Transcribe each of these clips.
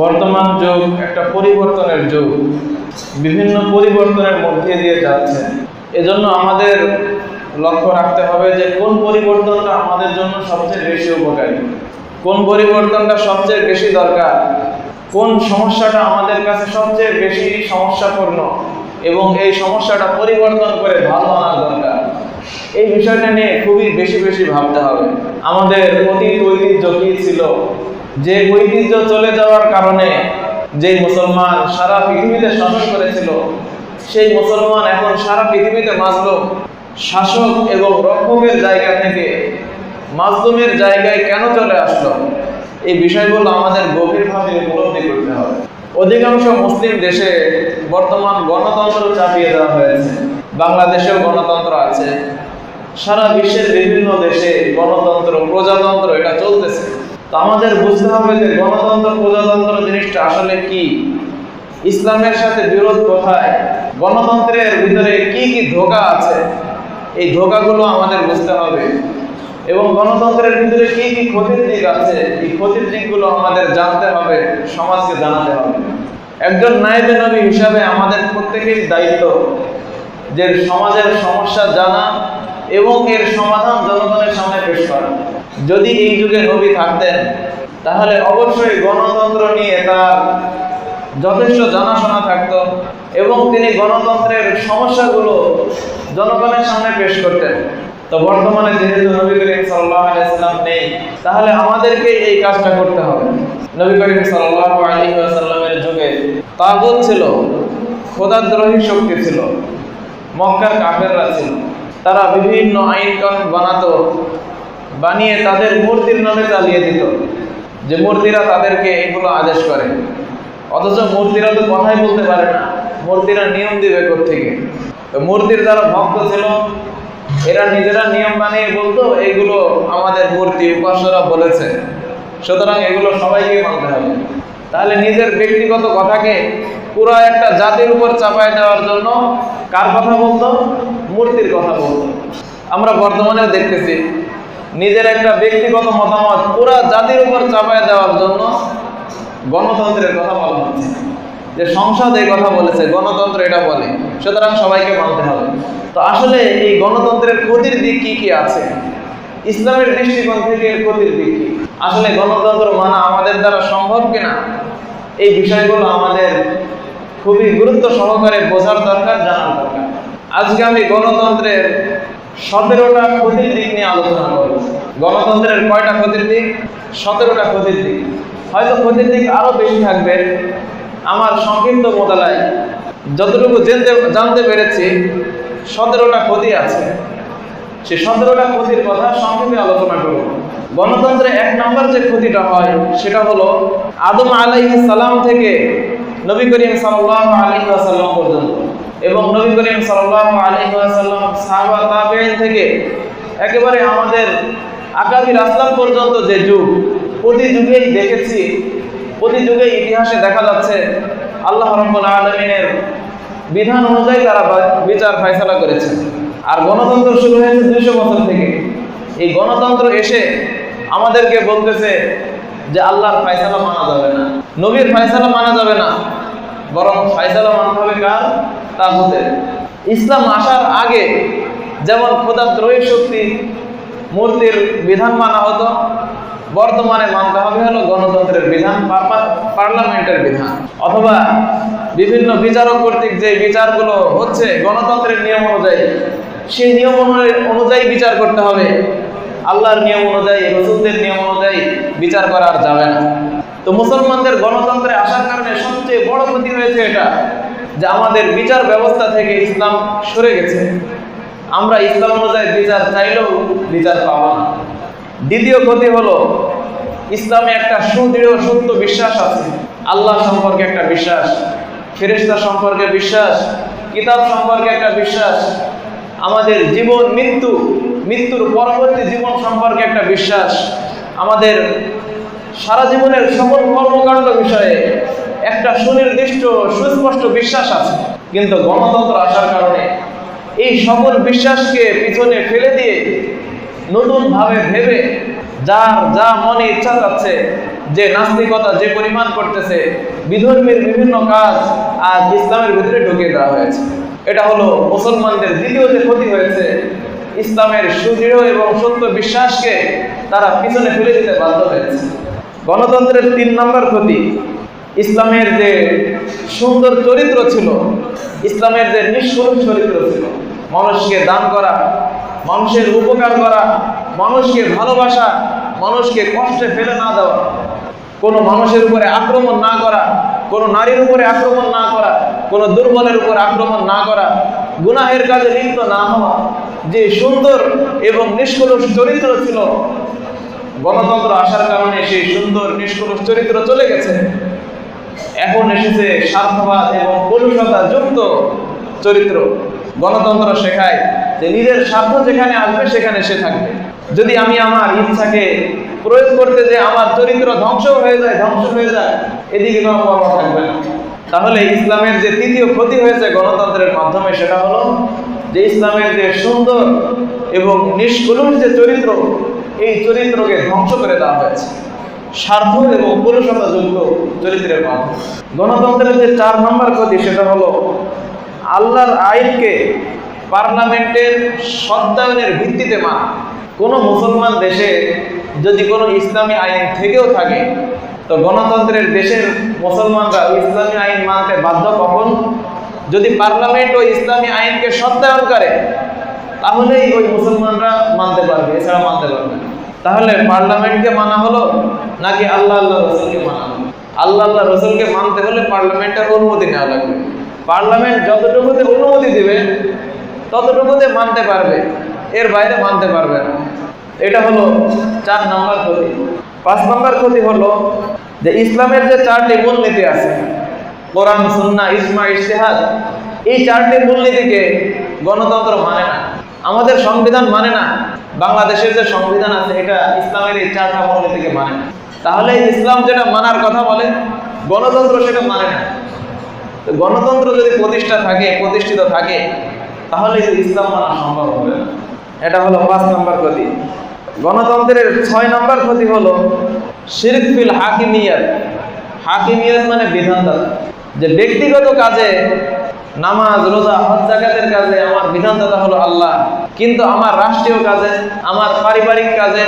বর্তমান যুগ, একটা পরিবর্তনের যুগ, বিভিন্ন পরিবর্তনের মধ্যে দিয়ে যাচ্ছে। এজন্য আমাদের লক্ষ্য রাখতে হবে যে কোন পরিবর্তনটা আমাদের জন্য সবচেয়ে বেশি উপকারী, কোন পরিবর্তনটা সবচেয়ে বেশি দরকার, কোন সমস্যাটা আমাদের কাছে সবচেয়ে বেশি সমস্যাপূর্ণ এবং এই সমস্যাটা পরিবর্তন করে ভালো আনার দরকার। এই বিষয়টা নিয়ে খুবই বেশি বেশি ভাবতে হবে। আমাদের অতীত ঐতিহ্য কি ছিল? যে ঐতিহ্য চলে যাওয়ার কারণে যে মুসলমান সারা পৃথিবীতে শাসন করেছিল, সেই মুসলমান এখন সারা পৃথিবীতে মাজলুম। শাসক এবং রক্ষকের জায়গা থেকে মাজলুমের জায়গায় কেন চলে আসলো? এই বিষয়গুলো আমাদের গভীরভাবে উপলব্ধি করতে হবে। অধিকাংশ মুসলিম দেশে বর্তমান গণতন্ত্র চাপিয়ে দেওয়া হয়েছে। বাংলাদেশেও গণতন্ত্র আছে। সারা বিশ্বের বিভিন্ন দেশে গণতন্ত্র, প্রজাতন্ত্র, এটা চলতেছে। তো আমাদের বুঝতে হবে যে গণতন্ত্র, প্রজাতন্ত্র জিনিসটা আসলে কি? ইসলামের সাথে বিরোধ কোথায়? গণতন্ত্রের ভিতরে কি কি ধোকা আছে? এই ধোকাগুলো আমাদের বুঝতে হবে। এবং গণতন্ত্রের ভিতরে কি কি ক্ষতির দিক আছে? এই ক্ষতির দিকগুলো আমাদের জানতে হবে, সমাজকে জানাতে হবে। একজন নায়েবে নবী হিসাবে আমাদের প্রত্যেকের দায়িত্ব যে সমাজের সমস্যা জানা এবং এর সমাধান জনগণের সামনে পেশ করা। যদি এই যুগে নবী থাকতেন, তাহলে অবশ্যই গণতন্ত্র নিয়ে তার যথেষ্ট জানাশোনা থাকতো এবং তিনি গণতন্ত্রের সমস্যাগুলো জনগণের সামনে পেশ করতেন। তো বর্তমানে যেহেতু নবী করিম সাল্লাহ আলাইসাল্লাম নেই, তাহলে আমাদেরকে এই কাজটা করতে হবে। নবী করিম সাল্লাহ যুগে তাগুত ছিল খোদাদ্রোহী শক্তি ছিল, মক্কার কাফেররা ছিল। তারা বিভিন্ন আইন কানুন বানাতো বানিয়ে তাদের মূর্তির নামে চালিয়ে দিত। যে মূর্তিরা তাদেরকে এগুলো আদেশ করে। অথচ মূর্তিরা তো কথাই বলতে পারে না। মূর্তিরা নিয়ম দিবে থেকে তো মূর্তির যারা ভক্ত ছিল, এরা নিজেরা নিয়ম বানিয়ে বলতো, এগুলো আমাদের মূর্তি উপাসরা বলেছে। সুতরাং এগুলো সবাইকে মানতে হবে। তাহলে নিজের ব্যক্তিগত কথাকে পুরো একটা জাতির উপর চাপায় দেওয়ার জন্য কার কথা বলতো? মূর্তির কথা বলতো। আমরা বর্তমানেও দেখতেছি নিজের একটা ব্যক্তিগত মতামত পুরো জাতির উপর চাপায় দেওয়ার জন্য গণতন্ত্রের কথা বলা হচ্ছে। যে সংসদ এই কথা বলেছে, গণতন্ত্র এটা বলে, সুতরাং সবাইকে মানতে হবে। তো আসলে এই গণতন্ত্রের ক্ষতির দিক কি কি আছে? ইসলামের দৃষ্টিকোণ থেকে এর ক্ষতির দিক কি? আসলে গণতন্ত্র মানা আমাদের দ্বারা সম্ভব কিনা? এই বিষয়গুলো আমাদের খুবই গুরুত্ব সহকারে বোঝার দরকার, জানার দরকার। আজকে আমি গণতন্ত্রের সতেরোটা ক্ষতির দিক নিয়ে আলোচনা করব। গণতন্ত্রের কয়টা ক্ষতির দিক? সতেরোটা ক্ষতির দিক। হয়তো ক্ষতির দিক আরও বেশি থাকবে। আমার সংক্ষিপ্ত মোতালায়, যতটুকু জানতে জানতে পেরেছি, সতেরোটা ক্ষতি আছে। সে সতেরোটা ক্ষতির কথা সংক্ষেপে আলোচনা করব। গণতন্ত্রে এক নম্বর যে ক্ষতিটা হয়, সেটা হলো আদম আলাইহি সালাম থেকে নবী করিম সাল্লাহ আলী সাল্লাম পর্যন্ত। এবং নবী করিম সাল্লাহ আলী সাল্লাম সাহাবা তাবেইন থেকে একেবারে আমাদের আগামী আসলাম পর্যন্ত যে যুগ, প্রতি যুগেই দেখেছি, প্রতি যুগে ইতিহাসে দেখা যাচ্ছে আল্লাহ রব্বুল আলমিনের বিধান অনুযায়ী তারা বিচার ফয়সলা করেছে। আর গণতন্ত্র শুরু হয়েছে দুইশো বছর থেকে। এই গণতন্ত্র এসে আমাদেরকে বলতেছে যে আল্লাহর ফয়সালা মানা যাবে না, নবীর ফয়সালা মানা যাবে না। বরং ফয়সালা মানতে হবে কার তাগুতের ইসলাম আসার আগে যেমন খোদাদ্রোহী শক্তি মূর্তির বিধান মানা হতো, বর্তমানে মানতে হবে হলো গণতন্ত্রের বিধান পার্লামেন্টের বিধান। অথবা বিভিন্ন বিচারক কর্তৃক যে বিচারগুলো হচ্ছে গণতন্ত্রের নিয়ম অনুযায়ী, সেই নিয়ম অনুযায়ী বিচার করতে হবে। আল্লাহর নিয়ম অনুযায়ী, রসুলদের নিয়ম অনুযায়ী বিচার করা আর যাবে না। তো মুসলমানদের গণতন্ত্রে আসার কারণে সবচেয়ে বড় ক্ষতি হয়েছে এটা, যে আমাদের বিচার ব্যবস্থা থেকে ইসলাম সরে গেছে। আমরা ইসলাম অনুযায়ী বিচার চাইলেও বিচার পাবো না। দ্বিতীয় ক্ষতি হলো, ইসলামে একটা সুদৃঢ় সত্য বিশ্বাস আছে। আল্লাহ সম্পর্কে একটা বিশ্বাস ফেরেস্তা সম্পর্কে বিশ্বাস, কিতাব সম্পর্কে একটা বিশ্বাস, আমাদের জীবন, মৃত্যু, মৃত্যুর পরবর্তী জীবন সম্পর্কে একটা বিশ্বাস, আমাদের সারা জীবনের সকল কর্মকাণ্ড বিষয়ে একটা সুনির্দিষ্ট, সুস্পষ্ট বিশ্বাস আছে। কিন্তু গণতন্ত্র আসার কারণে এই সকল বিশ্বাসকে পিছনে ফেলে দিয়ে নতুনভাবে ভেবে যার যা মনে ইচ্ছা যাচ্ছে, যে নাস্তিকতা যে পরিমাণ করতেছে, বিধর্মীর বিভিন্ন কাজ আজ ইসলামের ভিতরে ঢুকিয়ে দেওয়া হয়েছে। এটা হলো মুসলমানদের দ্বিতীয় যে ক্ষতি হয়েছে, ইসলামের সুদৃঢ় এবং সত্য বিশ্বাসকে তারা পিছনে ফেলে দিতে বাধ্য হয়েছে। গণতন্ত্রের তিন নম্বর ক্ষতি, ইসলামের যে সুন্দর চরিত্র ছিল, ইসলামের যে নিষ্কলুষ চরিত্র ছিল, মানুষকে দান করা, মানুষের উপকার করা, মানুষকে ভালোবাসা, মানুষকে কষ্টে ফেলে না দেওয়া, কোনো মানুষের উপরে আক্রমণ না করা, কোনো নারীর উপরে আক্রমণ না করা, কোনো দুর্বলের উপর আক্রমণ না করা, গুনাহের কাজে লিপ্ত না হওয়া, যে সুন্দর এবং নিষ্কলুষ চরিত্র ছিল গণতন্ত্র আসার কারণে সেই সুন্দর নিষ্কলুষ চরিত্র চলে গেছে। এখন এসেছে স্বার্থবাদ এবং কলুষতা যুক্ত চরিত্র গণতন্ত্র শেখায় যে নিজের স্বার্থ যেখানে আসবে সেখানে সে থাকবে। যদি আমি আমার ইচ্ছাকে প্রয়োগ করতে যে আমার চরিত্র ধ্বংস হয়ে যায়, ধ্বংস হয়ে যায়, এদিকে কোনো কর্ম থাকবে না। তাহলে ইসলামের যে তৃতীয় ক্ষতি হয়েছে গণতন্ত্রের মাধ্যমে সেটা হলো যে ইসলামের যে সুন্দর এবং নিষ্কলুষ যে চরিত্র এই চরিত্রকে ধ্বংস করে দেওয়া হয়েছে। স্বার্থ এবং পুরুষতা যুক্ত চরিত্রের মাধ্যমে। গণতন্ত্রের যে চার নম্বর ক্ষতি, সেটা হলো আল্লাহর আইনকে পার্লামেন্টের সত্যায়নের ভিত্তিতে মানা। কোনো মুসলমান দেশে যদি কোনো ইসলামী আইন থেকেও থাকে, তো গণতন্ত্রের দেশের মুসলমানরা ইসলামী আইন মানতে বাধ্য কখন? যদি পার্লামেন্ট ওই ইসলামী আইনকে সত্যায়ন করে, তাহলেই ওই মুসলমানরা মানতে পারবে, এছাড়া মানতে পারবে না। তাহলে পার্লামেন্টকে মানা হলো নাকি আল্লাহ আল্লাহ রসুলকে মানা হলো? আল্লাহ আল্লাহ রসুলকে মানতে হলে পার্লামেন্টের অনুমতি নেওয়া লাগবে। পার্লামেন্ট যতটুকুতে অনুমতি দিবে, ততটুকুতে মানতে পারবে, এর বাইরে মানতে পারবে না। এটা হলো চার নম্বর ক্ষতি। পাঁচ নম্বর ক্ষতি হলো যে ইসলামের যে চারটি মূলনীতি আছে, কোরআন সুন্না ইসমা ইশতেহাদ, এই চারটি মূলনীতিকে গণতন্ত্র মানে না। আমাদের সংবিধান মানে না, বাংলাদেশের যে সংবিধান আছে, এটা ইসলামের এই চারটা থেকে মানে না। তাহলে ইসলাম যেটা মানার কথা বলে, গণতন্ত্র সেটা মানে না। গণতন্ত্র যদি প্রতিষ্ঠা থাকে, প্রতিষ্ঠিত থাকে, তাহলে ইসলাম মানা সম্ভব হবে না। এটা হলো পাঁচ নম্বর ক্ষতি। গণতন্ত্রের ছয় নম্বর ক্ষতি হলো শিরক ফিল হাকিমিয়াত। হাকিমিয়াত মানে বিধানদাতা। যে ব্যক্তিগত কাজে নামাজ, রোজা, হজ জাকাতের কাজে আমার বিধানদাতা হলো আল্লাহ। কিন্তু আমার রাষ্ট্রীয় কাজে, আমার পারিবারিক কাজে,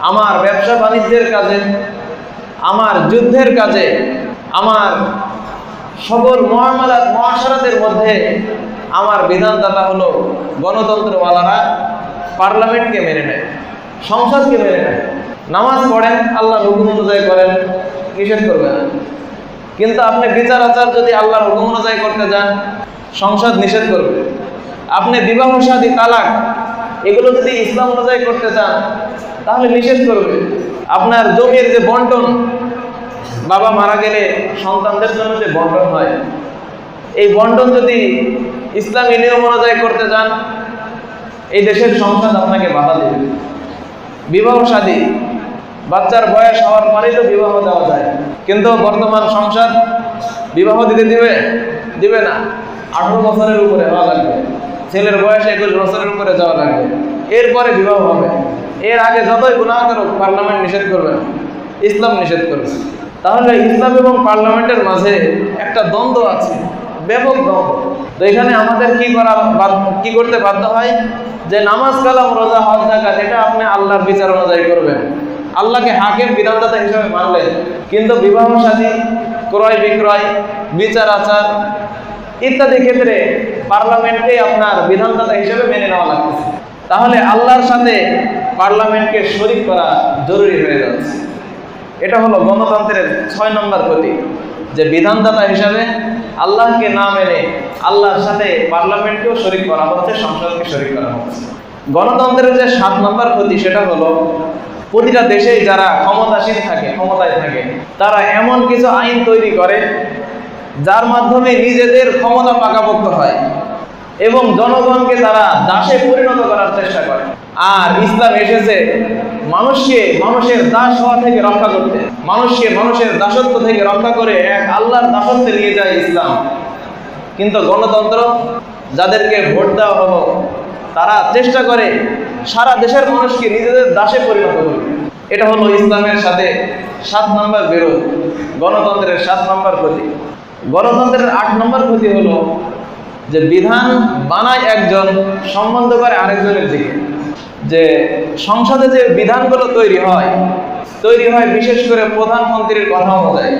আমার ব্যবসা বাণিজ্যের কাজে, আমার যুদ্ধের কাজে, আমার সকল মহামালাত, মহাসারাতের মধ্যে আমার বিধানদাতা হলো গণতন্ত্রওয়ালারা পার্লামেন্টকে মেনে নেয়, সংসদকে মেনে নেয়। নামাজ পড়েন আল্লাহ হুকুম অনুযায়ী করেন, নিষেধ করবে না। কিন্তু আপনি বিচার আচার যদি আল্লাহর হুকুম অনুযায়ী করতে যান, সংসদ নিষেধ করবে। আপনি বিবাহ সাদী, তালাক, এগুলো যদি ইসলাম অনুযায়ী করতে চান তাহলে নিষেধ করবে। আপনার জমির যে বন্টন, বাবা মারা গেলে সন্তানদের জন্য যে বন্টন হয়, এই বন্টন যদি ইসলামী নিয়ম অনুযায়ী করতে চান এই দেশের সংসদ আপনাকে বাধা দেবে। বিবাহ শাদী বাচ্চার বয়স হওয়ার পরেই তো বিবাহ দেওয়া যায়। কিন্তু বর্তমান সংসার বিবাহ দিতে দিবে? দিবে না। আঠারো বছরের উপরে হওয়া লাগবে। ছেলের বয়স একুশ বছরের উপরে যাওয়া লাগবে। এরপরে বিবাহ হবে। এর আগে যতই গুণাহ করুক, পার্লামেন্ট নিষেধ করবে ইসলাম নিষেধ করবে। তাহলে ইসলাম এবং পার্লামেন্টের মাঝে একটা দ্বন্দ্ব আছে, ব্যাপক দ্বন্দ্ব। তো এখানে আমাদের কি করা কি করতে বাধ্য হয়? যে নামাজ কালাম, রোজা, হজ জাকাত এটা আপনি আল্লাহর বিচার অনুযায়ী করবেন। আল্লাহকে হাকিম বিধানদাতা হিসেবে মানলেন। কিন্তু বিবাহ সাদী, ক্রয় বিক্রয়, বিচার আচার ইত্যাদি ক্ষেত্রে পার্লামেন্টকে আপনার বিধানদাতা হিসেবে মেনে নেওয়া লাগতেছে। তাহলে আল্লাহর সাথে পার্লামেন্টকে শরিক করা জরুরি হয়ে যাচ্ছে। এটা হলো গণতন্ত্রের ছয় নম্বর ক্ষতি যে বিধানদাতা হিসাবে আল্লাহকে না মেনে আল্লাহর সাথে পার্লামেন্টকেও শরিক করা হচ্ছে, সংসদকে শরিক করা হচ্ছে। গণতন্ত্রের যে সাত নম্বর ক্ষতি সেটা হলো প্রতিটা দেশেই যারা ক্ষমতাসীন থাকে, ক্ষমতায় থাকে, তারা এমন কিছু আইন তৈরি করে যার মাধ্যমে নিজেদের ক্ষমতা পাকাপোক্ত হয় এবং জনগণকে তারা দাসে পরিণত করার চেষ্টা করে। আর ইসলাম এসেছে মানুষকে মানুষের দাস হওয়া থেকে রক্ষা করতে। মানুষকে মানুষের দাসত্ব থেকে রক্ষা করে এক আল্লাহর দাসত্বে নিয়ে যায় ইসলাম। কিন্তু গণতন্ত্র যাদেরকে ভোট দেওয়া হলো, তারা চেষ্টা করে সারা দেশের মানুষকে নিজেদের দাসে পরিণত করবে এটা হলো ইসলামের সাথে সাত নম্বর বিরোধ, গণতন্ত্রের সাত নম্বর ক্ষতি। গণতন্ত্রের আট নম্বর ক্ষতি হলো যে বিধান বানায় একজন, সম্বন্ধ করে আরেকজনের দিকে। যে সংসদে যে বিধানগুলো তৈরি হয় তৈরি হয় বিশেষ করে প্রধানমন্ত্রীর কথা অনুযায়ী।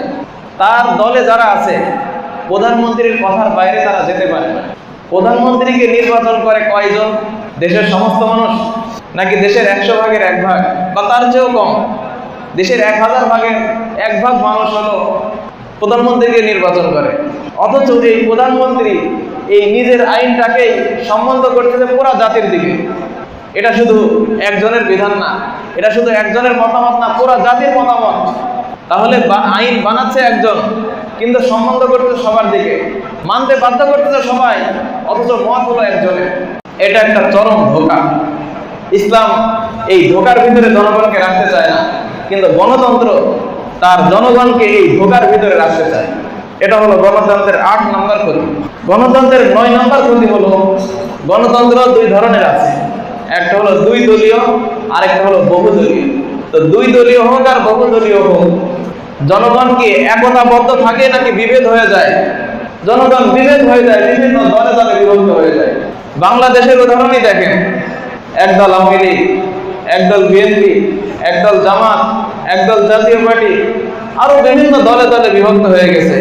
তার দলে যারা আছে, প্রধানমন্ত্রীর কথার বাইরে তারা যেতে পারে না। প্রধানমন্ত্রীকে নির্বাচন করে কয়জন? দেশের সমস্ত মানুষ নাকি দেশের একশো ভাগের এক ভাগ? বা তার চেয়েও কম। দেশের এক হাজার ভাগের এক ভাগ মানুষ হলো প্রধানমন্ত্রীকে নির্বাচন করে। অথচ এই প্রধানমন্ত্রী এই নিজের আইনটাকেই সম্বন্ধ করতেছে পুরা জাতির দিকে। এটা শুধু একজনের বিধান না, এটা শুধু একজনের মতামত না, পুরা জাতির মতামত। তাহলে আইন বানাচ্ছে একজন, কিন্তু সম্বন্ধ করতেছে সবার দিকে। মানতে বাধ্য করতেছে সবাই, অথচ মত হলো একজনের। এটা একটা চরম ধোকা। ইসলাম এই ধোকার ভিতরে জনগণকে রাখতে চায় না, কিন্তু গণতন্ত্র তার জনগণকে এই ধোকার ভিতরে রাখতে চায়। এটা হলো গণতন্ত্রের আট নম্বর ক্ষতি। গণতন্ত্রের নয় নম্বর ক্ষতি হলো গণতন্ত্র দুই ধরনের আছে। একটা হলো দুই দলীয়, আরেকটা হলো বহুদলীয়। তো দুই দলীয় হোক আর বহুদলীয় হোক, জনগণ কি একতাবদ্ধ থাকে নাকি বিভেদ হয়ে যায়? জনগণ বিভেদ হয়ে যায়, বিভিন্ন দলে দলে বিভক্ত হয়ে যায়। বাংলাদেশের উদাহরণই দেখেন। একদল আওয়ামী লীগ, একদল বিএনপি, একদল জামাত, একদল জাতীয় পার্টি, আরও বিভিন্ন দলে দলে বিভক্ত হয়ে গেছে।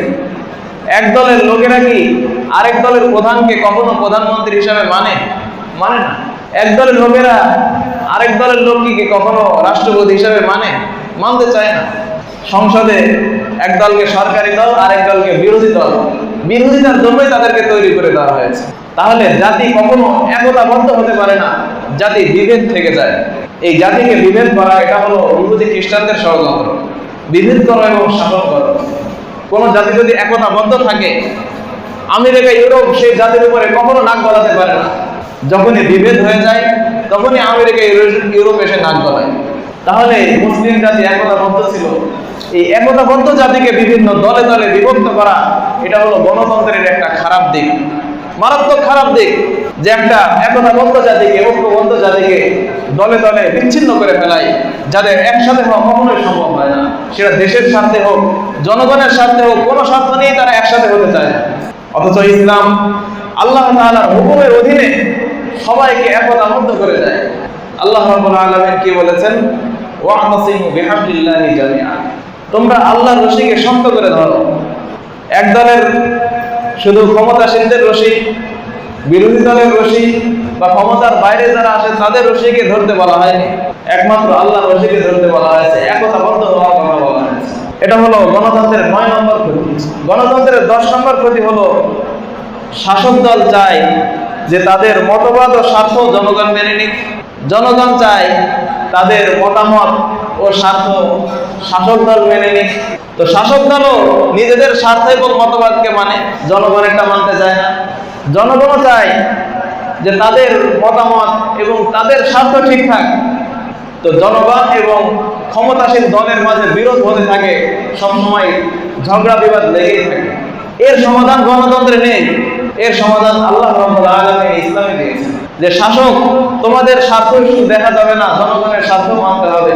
এক দলের লোকেরা কি আরেক দলের প্রধানকে কখনো প্রধানমন্ত্রী হিসাবে মানে? মানে না। এক দলের লোকেরা আরেক দলের লোককে কখনো রাষ্ট্রপতি হিসাবে মানে? মানতে চায় না। সংসদে এক দলকে সরকারি দল, আরেক দলকে বিরোধী দল। বিরোধিতার জন্যই তাদেরকে তৈরি করে দেওয়া হয়েছে। তাহলে জাতি কখনো একতা একতাবদ্ধ হতে পারে না, জাতি বিভেদ থেকে যায়। এই জাতিকে বিভেদ করা, এটা হলো ইহুদি খ্রিস্টানদের ষড়যন্ত্র। বিভেদ করো এবং শাসন করো। কোন জাতি যদি একতা একতাবদ্ধ থাকে, আমেরিকা, ইউরোপ সেই জাতির উপরে কখনো নাক গলাতে পারে না। যখনই বিভেদ হয়ে যায়, তখনই আমেরিকা ইউরো- ইউরোপ এসে নাক গলায়। তাহলে মুসলিম জাতি একতা একতাবদ্ধ ছিল। এই একতাবদ্ধ জাতিকে বিভিন্ন দলে দলে বিভক্ত করা, এটা হলো গণতন্ত্রের একটা খারাপ দিক। মারাত্মক খারাপ দিক যে একটা একতাবদ্ধ জাতিকে, ঐক্যবদ্ধ জাতিকে দলে দলে বিচ্ছিন্ন করে ফেলায় যাদের একসাথে হওয়া কখনোই সম্ভব হয় না। সেটা দেশের স্বার্থে হোক, জনগণের স্বার্থে হোক, কোনো স্বার্থ নিয়েই তারা একসাথে হতে চায় না। অথচ ইসলাম আল্লাহ তাআলার হুকুমের অধীনে সবাইকে একতাবদ্ধ করে দেয়। আল্লাহ রাব্বুল আলামিন কি বলেছেন? তোমরা আল্লাহর রশিকে শক্ত করে ধরো। এক দলের শুধু ক্ষমতাসীনদের রশি বিরোধী দলের রশি বা ক্ষমতার বাইরে যারা আসে, তাদের রশিকে ধরতে বলা হয়নি। একমাত্র আল্লাহর রশিকে ধরতে বলা হয়েছে। একতাবদ্ধ হওয়ার কথা বলা হয়েছে। এটা হলো গণতন্ত্রের নয় নম্বর ক্ষতি। গণতন্ত্রের দশ নম্বর ক্ষতি হলো, শাসক দল চায় যে তাদের মতবাদ ও স্বার্থ জনগণ মেনে নিক। জনগণ চায় তাদের মতামত ও স্বার্থ শাসক দল মেনে নিক। তো শাসক দলও নিজেদের স্বার্থ এবং মতবাদকে মানে জনগণেরটা মানতে চায় না। জনগণও চায় যে তাদের মতামত এবং তাদের স্বার্থ ঠিকঠাক তো জনগণ এবং ক্ষমতাসীন দলের মাঝে বিরোধ হতে থাকে, সবসময় ঝগড়া বিবাদ লেগেই থাকে। এর সমাধান গণতন্ত্রে নেই। এর সমাধান আল্লাহ রাব্বুল আলামিন ইসলামে দিয়েছেন। যে শাসক, তোমাদের স্বার্থ দেখা যাবে না, জনগণের স্বার্থ মানতে হবে।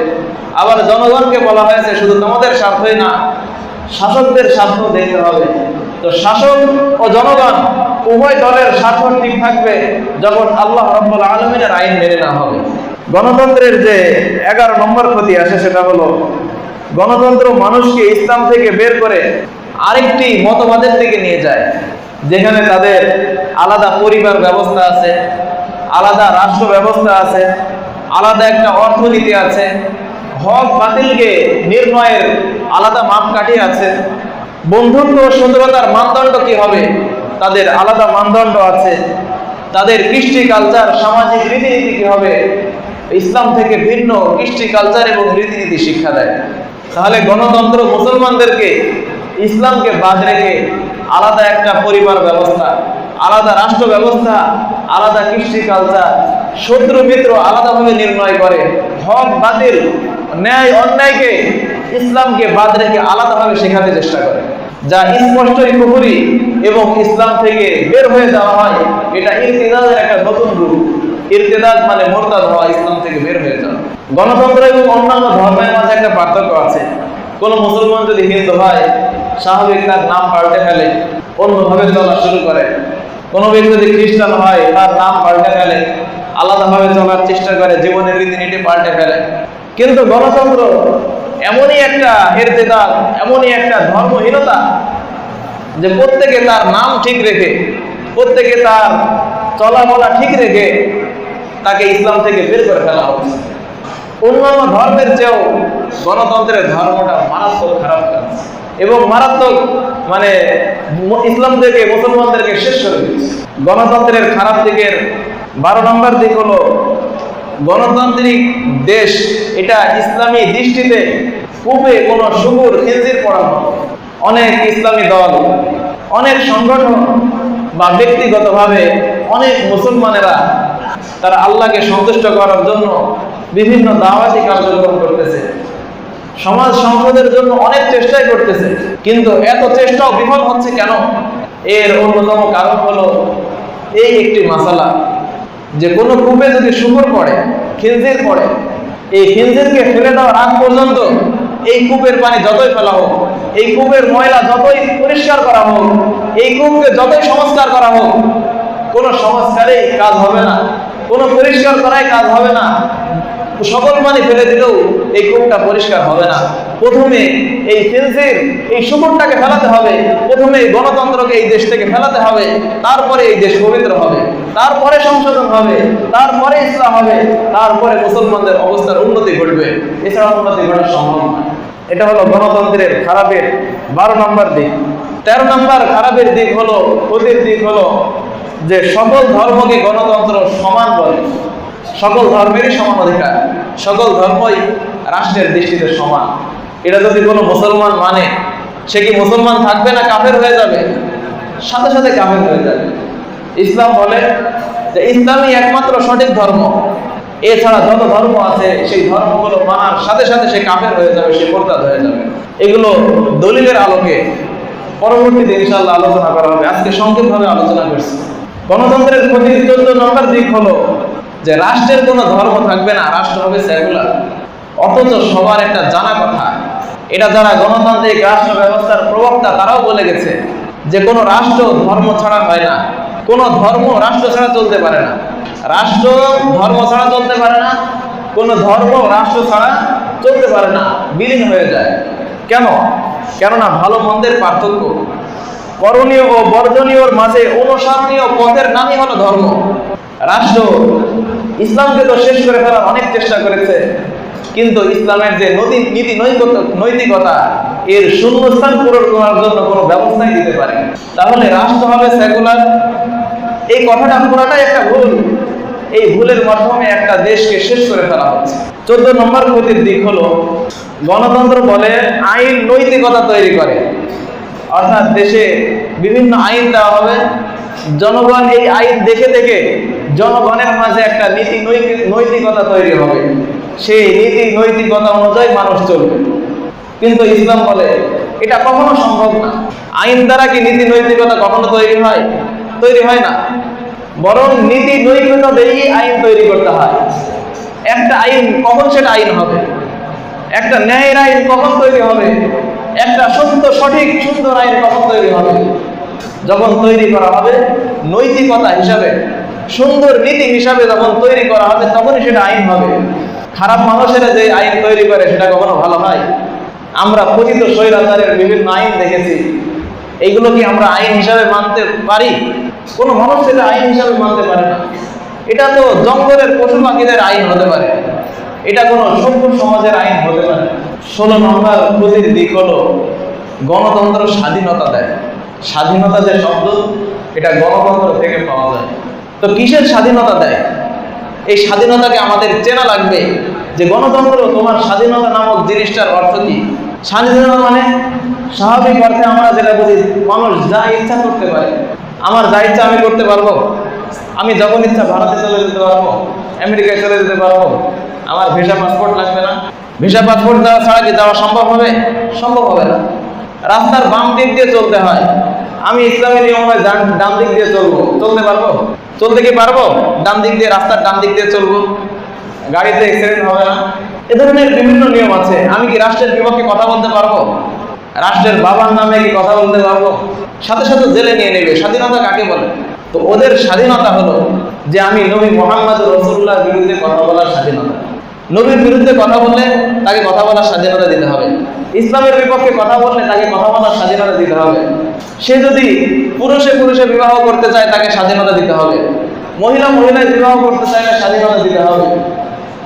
আবার জনগণকে বলা হয়েছে, শুধু তোমাদের স্বার্থই না, শাসকদের স্বার্থ দেখতে হবে। তো শাসক ও জনগণ, উভয় দলের স্বার্থ ঠিক থাকবে যখন আল্লাহ রাব্বুল আলমিনের আইন মেনে না হবে। গণতন্ত্রের যে এগারো নম্বর ক্ষতি আছে, সেটা হলো গণতন্ত্র মানুষকে ইসলাম থেকে বের করে আরেকটি মতবাদের দিকে নিয়ে যায়, যেখানে তাদের আলাদা পরিবার ব্যবস্থা আছে। আলাদা রাষ্ট্র ব্যবস্থা আছে, আলাদা একটা অর্থনীতি আছে, হক বাতিলকে নির্ণয়ের আলাদা মাপকাঠি আছে। বন্ধুত্ব ও সুন্দরতার মানদণ্ড কি হবে? তাদের আলাদা মানদণ্ড আছে। তাদের কৃষ্টি কালচার সামাজিক রীতিনীতি কি হবে? ইসলাম থেকে ভিন্ন কৃষ্টি কালচার এবং রীতিনীতি শিক্ষা দেয়। তাহলে গণতন্ত্র মুসলমানদেরকে ইসলামকে বাদ রেখে আলাদা একটা পরিবার ব্যবস্থা আলাদা রাষ্ট্র ব্যবস্থা আলাদা কৃষ্টি কালচার শত্রু মিত্র আলাদাভাবে নির্ণয় করে। হক, বাতিল, ন্যায়, অন্যায়কে, ইসলামকে বাদ রেখে আলাদাভাবে শেখাতে চেষ্টা করে। যা স্পষ্টই কুহুরি এবং ইসলাম থেকে বের হয়ে যাওয়া হয়, এটা ইরতিদাদের একটা নতুন রূপ। ইরতিদাদ মানে মোরতাদ হওয়া, ইসলাম থেকে বের হয়ে যাওয়া। গণতন্ত্র এবং অন্যান্য ধর্মের মাঝে একটা পার্থক্য আছে। কোন মুসলমান যদি হিন্দু হয়, স্বাভাবিক তার নাম পাল্টে ফেলে, অন্যভাবে চলা শুরু করে। কোন ব্যক্তি যদি খ্রিস্টান হয়, তার নাম পাল্টে ফেলে। আলাদাভাবে চলার চেষ্টা করে, জীবনের রীতিনীতি পাল্টে ফেলে। কিন্তু গণতন্ত্র এমনই একটা হেরতেদার এমনই একটা ধর্মহীনতা যে প্রত্যেকে তার নাম ঠিক রেখে, প্রত্যেকে তার চলাফলা ঠিক রেখে তাকে ইসলাম থেকে বের করে ফেলা হচ্ছে। অন্যান্য ধর্মের চেয়েও গণতন্ত্রের ধর্মটা মারাত্মক খারাপ এবং মারাত্মক মানে ম- ইসলাম থেকে মুসলমানদেরকে শেষ করে দিচ্ছে গণতন্ত্রের খারাপ দিকের বারো নম্বর দিক হলো গণতান্ত্রিক দেশ। এটা ইসলামী দৃষ্টিতে পূবে কোনো সুগুর খিলজির পড়ানো অনেক ইসলামী দল, অনেক সংগঠন বা ব্যক্তিগতভাবে অনেক মুসলমানেরা তারা আল্লাহকে সন্তুষ্ট করার জন্য বিভিন্ন দাওয়াতি কার্যক্রম করতেছে। সমাজ সংসদের জন্য অনেক চেষ্টাই করতেছে। কিন্তু এত চেষ্টাও বিফল হচ্ছে কেন? এর অন্যতম কারণ হলো এই একটি মাসালা। যে কোনো কূপে যদি শুকুর পড়ে খিলজির পড়ে, এই খিলজিরকে ফেলে দেওয়ার আগ পর্যন্ত এই কূপের পানি যতই ফেলা হোক, এই কূপের ময়লা যতই পরিষ্কার করা হোক, এই কূপকে যতই সংস্কার করা হোক, কোনো সংস্কারেই কাজ হবে না, কোনো পরিষ্কার করাই কাজ হবে না। সকল পানি ফেলে দিলেও এই কূপটা পরিষ্কার হবে না। প্রথমে এই ফিলজির এই শুকুরটাকে ফেলাতে হবে। প্রথমে গণতন্ত্রকে এই দেশ থেকে ফেলাতে হবে। তারপরে এই দেশ পবিত্র হবে। তারপরে সংশোধন হবে। তারপরে ইসলাম হবে। তারপরে মুসলমানদের অবস্থার উন্নতি ঘটবে। এছাড়া উন্নতি ঘটা সম্ভব না। এটা হলো গণতন্ত্রের খারাপের বারো নম্বর দিক। তেরো নম্বর খারাপের দিক হলো ক্ষতির দিক হলো যে সকল ধর্মকে গণতন্ত্র সমান বলে। সকল ধর্মেরই সমান অধিকার, সকল ধর্মই রাষ্ট্রের দৃষ্টিতে সমান। এটা যদি কোনো মুসলমান মানে সে কি মুসলমান থাকবে না কাফের হয়ে যাবে? সাথে সাথে কাফের হয়ে যাবে। ইসলাম বলে যে ইসলামই একমাত্র সঠিক ধর্ম। এছাড়া যত ধর্ম আছে, সেই ধর্মগুলো মানার সাথে সাথে সে কাফের হয়ে যাবে, সে মোরতাদ হয়ে যাবে। এগুলো দলিলের আলোকে পরবর্তীতে ইনশাআল্লাহ আলোচনা করা হবে। আজকে সংক্ষেপভাবে আলোচনা করছি। গণতন্ত্রের ক্ষতির চোদ্দ নম্বর দিক হলো যে রাষ্ট্রের কোনো ধর্ম থাকবে না, রাষ্ট্র হবে সেকুলার। অথচ সবার একটা জানা কথা, এটা যারা গণতান্ত্রিক রাষ্ট্র ব্যবস্থার প্রবক্তা, তারাও বলে গেছে যে কোনো রাষ্ট্র ধর্ম ছাড়া হয় না। কোনো ধর্ম রাষ্ট্র ছাড়া চলতে পারে না। রাষ্ট্র ধর্ম ছাড়া চলতে পারে না, কোনো ধর্ম রাষ্ট্র ছাড়া চলতে পারে না, বিলীন হয়ে যায়। কেন? কেননা ভালো মন্দের পার্থক্য। করণীয় ও বর্জনীয়র মাঝে অনুসরণীয় পথের নামই হলো ধর্ম। রাষ্ট্র ইসলামকে তো শেষ করে ফেলার অনেক চেষ্টা করেছে, কিন্তু ইসলামের যে নদী, নীতি নৈতিকতা, এর শূন্যস্থান পূরণ করার জন্য কোনো ব্যবস্থাই দিতে পারে তাহলে রাষ্ট্র হবে সেকুলার? এই কথাটা পুরাটাই একটা ভুল। এই ভুলের মাধ্যমে একটা দেশকে শেষ করে ফেলা হচ্ছে। চোদ্দ নম্বর ক্ষতির দিক হলো, গণতন্ত্র বলে আইন নৈতিকতা তৈরি করে। অর্থাৎ দেশে বিভিন্ন আইন দেওয়া হবে জনগণ এই আইন দেখে দেখে জনগণের মাঝে একটা নীতি নৈতিক- নৈতিকতা তৈরি হবে। সেই নীতি নৈতিকতা অনুযায়ী মানুষ চলবে। কিন্তু ইসলাম বলে, এটা কখনো সম্ভব না। আইন দ্বারা কি নীতি নৈতিকতা কখনো তৈরি হয়? তৈরি হয় না। বরং নীতি নৈতিকতা দিয়েই আইন তৈরি করতে হয়। একটা আইন কখন সেটা আইন হবে? একটা ন্যায়ের আইন কখন তৈরি হবে? একটা সত্য, সঠিক, সুন্দর আইন কখন তৈরি হবে? যখন তৈরি করা হবে, নৈতিকতা হিসাবে, সুন্দর নীতি হিসাবে যখন তৈরি করা হবে, তখনই সেটা আইন হবে। খারাপ মানুষেরা যে আইন তৈরি করে, সেটা কখনো ভালো হয় আমরা পতিত স্বৈরাচারের বিভিন্ন আইন দেখেছি। এইগুলো কি আমরা আইন হিসাবে মানতে পারি? কোনো মানুষ সেটা আইন হিসাবে মানতে পারে না। এটা তো জঙ্গলের পশু পাখিদের আইন হতে পারে। এটা কোনো সভ্য সমাজের আইন হতে পারে। ষোলো নম্বর ক্ষতির দিক হলো গণতন্ত্র স্বাধীনতা দেয়। স্বাধীনতা যে শব্দ, এটা গণতন্ত্র থেকে পাওয়া যায়। তো কিসের স্বাধীনতা দেয়? এই স্বাধীনতাকে আমাদের চেনা লাগবে যে গণতন্ত্র, তোমার স্বাধীনতা নামক জিনিসটার অর্থ কি? স্বাধীনতা মানে স্বাভাবিক অর্থে আমরা যেটা বলি মানুষ যা ইচ্ছা করতে পারে। আমার যা ইচ্ছা আমি করতে পারব। আমি যখন ইচ্ছা ভারতে চলে যেতে পারব, আমেরিকায় চলে যেতে পারব, আমার ভিসা পাসপোর্ট লাগবে না। ভিসা পাসপোর্ট দেওয়া ছাড়া কি যাওয়া সম্ভব হবে? সম্ভব হবে না। রাস্তার বাম দিক দিয়ে চলতে হয়। আমি ইসলামের নিয়ম হয় ডান- দিক দিয়ে চলবো। চলতে পারব? চলতে কি পারব? ডান দিক দিয়ে, রাস্তার ডান দিক দিয়ে চলবো। গাড়িতে অ্যাক্সিডেন্ট হবে না। এ ধরনের বিভিন্ন নিয়ম আছে। আমি কি রাষ্ট্রের বিপক্ষে কথা বলতে পারব? রাষ্ট্রের বাবার নামে কি কথা বলতে পারব? সাথে সাথে জেলে নিয়ে নেবে। স্বাধীনতা কাকে বলে? তো ওদের স্বাধীনতা হলো যে আমি নবী মোহাম্মদ রসুল্লাহর বিরুদ্ধে কথা বলার স্বাধীনতা। নবীর বিরুদ্ধে কথা বললে তাকে কথা বলার স্বাধীনতা দিতে হবে। ইসলামের বিপক্ষে কথা বললে তাকে কথা বলার স্বাধীনতা দিতে হবে। সে যদি পুরুষে পুরুষে বিবাহ করতে চায়, তাকে স্বাধীনতা দিতে হবে। মহিলা মহিলায় বিবাহ করতে চাইলে স্বাধীনতা দিতে হবে।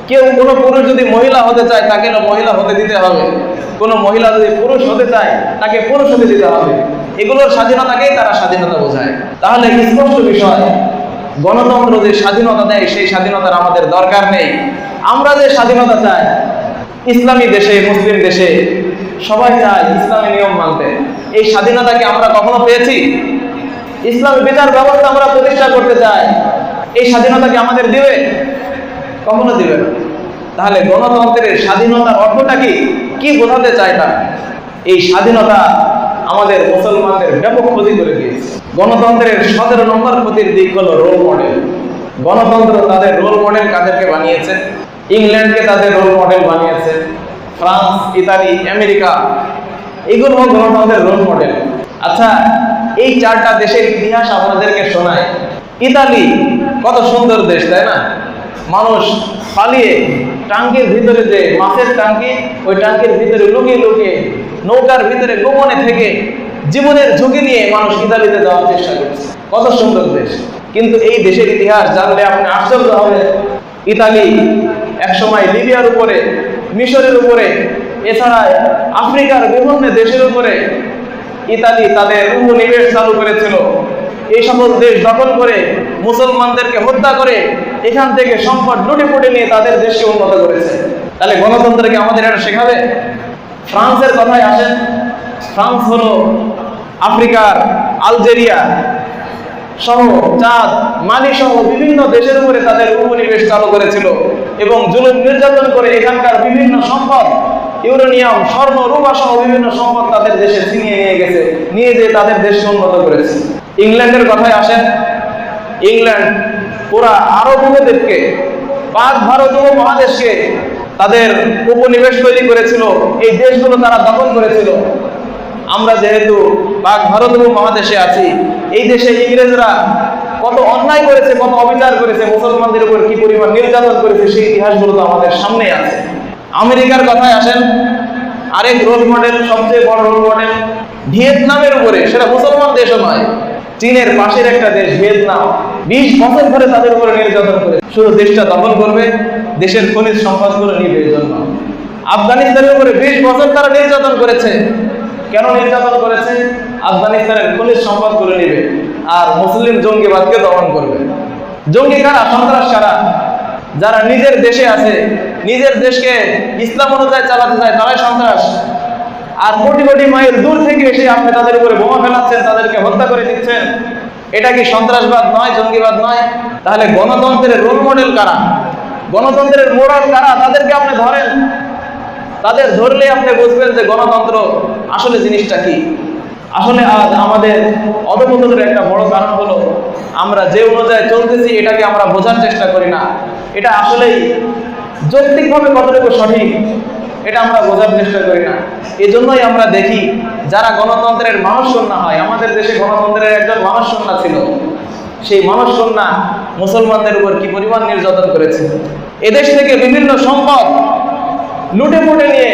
কেউ কোনো পুরুষ যদি মহিলা হতে চায়, তাকে মহিলা হতে দিতে হবে। কোনো মহিলা যদি পুরুষ হতে চায়, তাকে পুরুষ হতে দিতে হবে। এগুলোর স্বাধীনতাকেই তারা স্বাধীনতা বোঝায়। তাহলে স্পষ্ট বিষয়? গণতন্ত্র যে স্বাধীনতা দেয়, সেই স্বাধীনতার আমাদের দরকার নেই। আমরা যে স্বাধীনতা চাই, ইসলামী দেশে, মুসলিম দেশে সবাই চায় ইসলামী নিয়ম মানতে। এই স্বাধীনতাকে আমরা কখনো পেয়েছি? ইসলামী বিচার ব্যবস্থা আমরা প্রতিষ্ঠা করতে চাই। এই স্বাধীনতাকে আমাদের দিবে? কখনো দিবে না। তাহলে গণতন্ত্রের স্বাধীনতার অর্থটা কি? কি বোঝাতে চায় তারা এই স্বাধীনতা আমাদের মুসলমানদের ব্যাপক ক্ষতি করে দিয়েছে। গণতন্ত্রের সতেরো নম্বর ক্ষতির দিক হলো রোল মডেল গণতন্ত্র তাদের রোল মডেল কাদেরকে বানিয়েছে? ইংল্যান্ডকে তাদের রোল মডেল বানিয়েছে। ফ্রান্স, ইতালি, আমেরিকা, এগুলো গণতন্ত্রের রোল মডেল আচ্ছা এই চারটা দেশের ইতিহাস আপনাদেরকে শোনায় ইতালি কত সুন্দর দেশ, তাই না? মানুষ পালিয়ে টাঙ্কির ভিতরে যে মাছের টাঙ্কি, ওই টাঙ্কির ভিতরে লুকিয়ে লুকিয়ে নৌকার ভিতরে গোপনে থেকে জীবনের ঝুঁকি নিয়ে মানুষ ইতালিতে যাওয়ার চেষ্টা করছে। কত সুন্দর দেশ। কিন্তু এই দেশের ইতিহাস জানলে আপনি আশ্চর্য হবে ইতালি একসময় লিবিয়ার উপরে, মিশরের উপরে, এছাড়া আফ্রিকার বিভিন্ন দেশের উপরে ইতালি তাদের উপনিবেশ চালু করেছিল। এই সকল দেশ দখল করে মুসলমানদেরকে হত্যা করে এখান থেকে সম্পদ লুটে পুটে নিয়ে তাদের দেশকে উন্নত করেছে। তাহলে গণতন্ত্রকে আমাদের এটা শেখাবে? ফ্রান্সের কথায় আসেন। ফ্রান্স হলো আফ্রিকার আলজেরিয়া। সহ চাঁদ মালি সহ বিভিন্ন দেশের উপরে তাদের উপনিবেশ চালু করেছিল এবং জুলুম নির্যাতন করে এখানকার বিভিন্ন সম্পদ, ইউরেনিয়াম, স্বর্ণ, রূপা সহ বিভিন্ন সম্পদ তাদের দেশে ছিনিয়ে নিয়ে গেছে, নিয়ে যেয়ে তাদের দেশকে উন্নত করেছে। ইংল্যান্ডের কথায় আসেন, ইংল্যান্ড পুরা আরব উপদ্বীপকে, পাক ভারত মহাদেশকে তাদের উপনিবেশ তৈরি করেছিল, এই দেশগুলো তারা দখল করেছিল। আমরা যেহেতু পাক ভারত এবং মহাদেশে আছি, এই দেশে ইংরেজরা কত অন্যায় করেছে, কত অবিচার করেছে, মুসলমানদের উপর কি পরিমাণ নির্যাতন করেছে, সেই ইতিহাসগুলো তো আমাদের সামনে আছে। আমেরিকার কথায় আসেন, আরেক রোল মডেল সবচেয়ে বড় রোল মডেল ভিয়েতনামের উপরে, সেটা মুসলমান দেশও নয়, চীনের পাশের একটা দেশ, ভিয়েতনাম, বিশ বছর ধরে তাদের উপরে নির্যাতন করে, শুধু দেশটা দখল করবে, দেশের খনিজ সম্পদগুলো নিবে জন্য আফগানিস্তানের উপরে বিশ বছর তারা নির্যাতন করেছে কেন নির্যাতন করেছে? আফগানিস্তানের খনিজ সম্পদ করে নিবে আর মুসলিম জঙ্গিবাদকে দমন করবে। জঙ্গি কারা? সন্ত্রাস কারা? যারা নিজের দেশে আছে, নিজের দেশকে ইসলাম অনুযায়ী চালাতে চায়, তারাই সন্ত্রাস। আর কোটি কোটি মাইল দূর থেকে এসে আপনি তাদের উপরে বোমা ফেলাচ্ছেন, তাদেরকে হত্যা করে দিচ্ছেন। এটা কি সন্ত্রাসবাদ নয়, জঙ্গিবাদ নয়? তাহলে গণতন্ত্রের রোল মডেল কারা? গণতন্ত্রের মোড়াল কারা? তাদেরকে আপনি ধরেন। তাদের ধরলে আপনি বুঝবেন যে গণতন্ত্র আসলে জিনিসটা কি। আসলে আজ আমাদের অধপতনের একটা বড় কারণ হলো, আমরা যে অনুযায়ী চলতেছি এটাকে আমরা বোঝার চেষ্টা করি না। এটা আসলেই যৌক্তিকভাবে কতটুকু সঠিক, এটা আমরা বোঝার চেষ্টা করি না। এই জন্যই আমরা দেখি, যারা গণতন্ত্রের মানুষ কন্যা হয়, আমাদের দেশে গণতন্ত্রের একজন মানুষ কন্যা ছিল। সেই মানুষ কন্যা মুসলমানদের উপর কি পরিমাণ নির্যাতন করেছে? এদেশ থেকে বিভিন্ন সম্পদ লুটে পুটে নিয়ে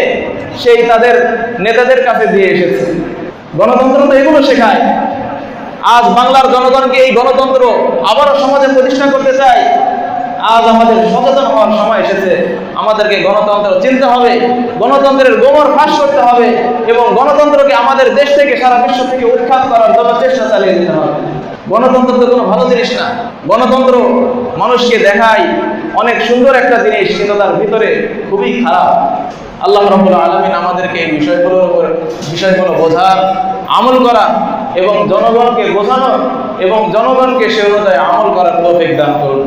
সেই তাদের নেতাদের কাছে দিয়ে এসেছে। গণতন্ত্র তো এগুলো শেখায়। আজ বাংলার জনগণকে এই গণতন্ত্র আবারও সমাজে প্রতিষ্ঠা করতে চাই। আজ আমাদের সচেতন হওয়ার সময় এসেছে। আমাদেরকে গণতন্ত্র চিনতে হবে, গণতন্ত্রের গোমর ফাঁস করতে হবে এবং গণতন্ত্রকে আমাদের দেশ থেকে সারা বিশ্ব থেকে উৎখাত করার জন্য চেষ্টা চালিয়ে দিতে হবে। গণতন্ত্র তো কোনো ভালো জিনিস না। গণতন্ত্র মানুষকে দেখায় অনেক সুন্দর একটা জিনিস কিন্তু তার ভিতরে খুবই খারাপ। আল্লাহ রবুল আলমিন আমাদেরকে এই বিষয়গুলোর উপর, বিষয়গুলো বোঝার, আমল করা এবং জনগণকে বোঝানোর এবং জনগণকে সে অনুযায়ী আমল করার তৌফিক দান করুন।